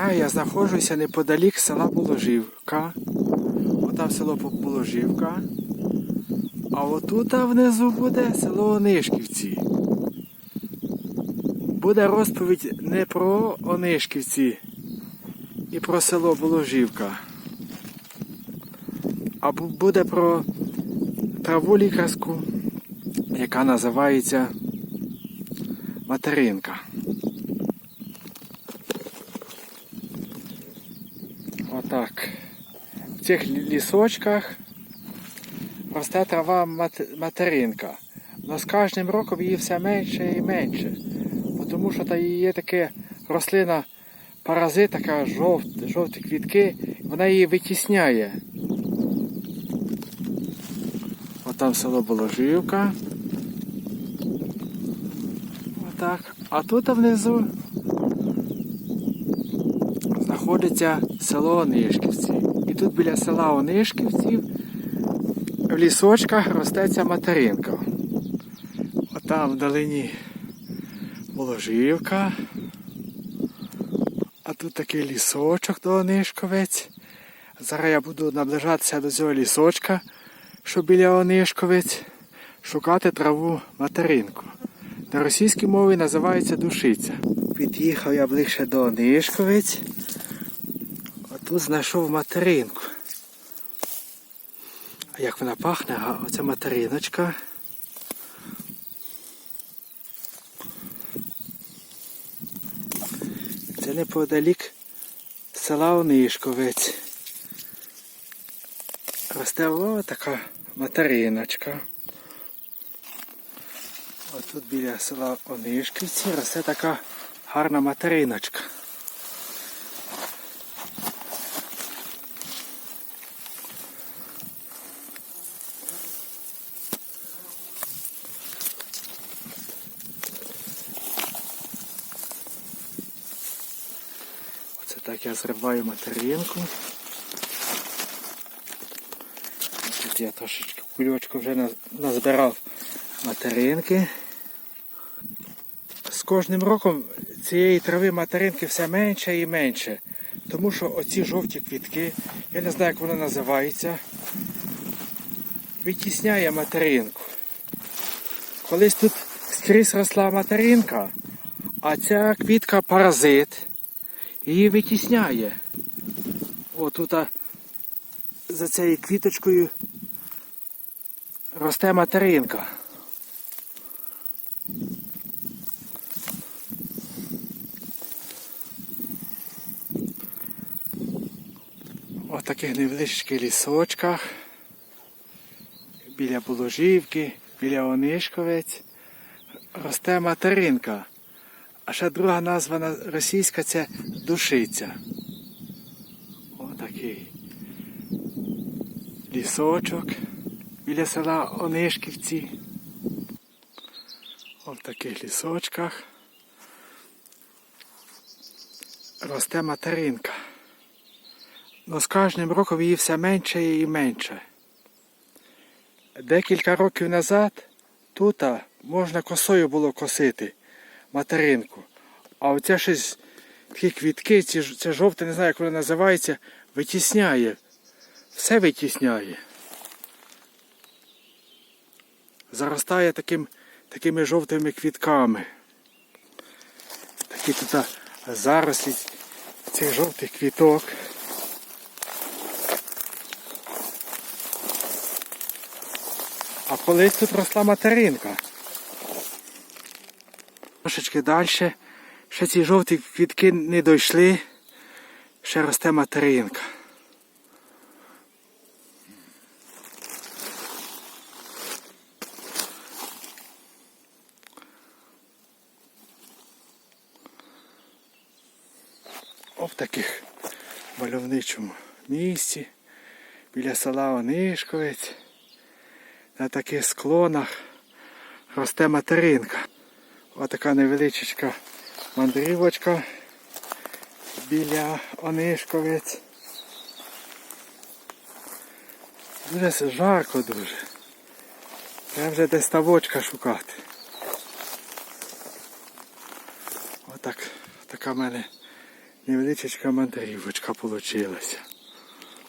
Зараз я знаходжуся неподалік села Положівка. Отам село Положівка. А отут внизу буде село Онишківці. Буде розповідь не про Онишківці і про село Положівка. А буде про траву лікарську, яка називається материнка. Отак. В цих лісочках росте трава мат- материнка. Но з кожним роком її все менше і менше. Тому що та є таке рослина паразит, така жовт, жовті квітки, вона її витісняє. Отам село Боложівка. Отак. А тут внизу знаходиться село Онишківці. І тут біля села Онишківців в лісочках ростеться материнка. Отам вдалині Моложівка. А тут такий лісочок до Онишковець. Зараз я буду наближатися до цього лісочка, що біля Онишковець, шукати траву материнку. На російській мові називається душиця. Під'їхав я ближче до Онишковець. Тут знайшов материнку. А як вона пахне, а оця материночка. Це неподалік села Онишковець. Росте о, така материночка. Ось тут біля села Онишківці росте така гарна материночка. Так я зриваю материнку. Тут я трошечки кульочку вже назбирав материнки. З кожним роком цієї трави материнки все менше і менше. Тому що оці жовті квітки, я не знаю, як воно називається, витісняє материнку. Колись тут скрізь росла материнка, а ця квітка паразит її витісняє. О, тут за цією квіточкою росте материнка. Ось таких невеличких лісочках. Біля Положівки, біля Онишковець росте материнка. А ще друга назва російська це душиця. Отакий лісочок біля села Онишківці. Ось в таких лісочках росте материнка. Но з кожним роком її все менше і менше. Декілька років назад тут можна косою було косити материнку. А оце щось такі квітки, ці, це жовте, не знаю, як воно називається, витісняє. Все витісняє. Заростає таким, такими жовтими квітками. Такі тут зарослі цих жовтих квіток. А колись тут росла материнка. Трошечки далі. Ще ці жовті квітки не дійшли. Ще росте материнка. О, в таких мальовничому місці. Біля села Онишковець. На таких склонах росте материнка. Отака невеличка мандрівочка біля Онишковець. Дуже жарко дуже. Треба вже десь ставочка шукати. Отак, така в мене невеличка мандрівочка получилася.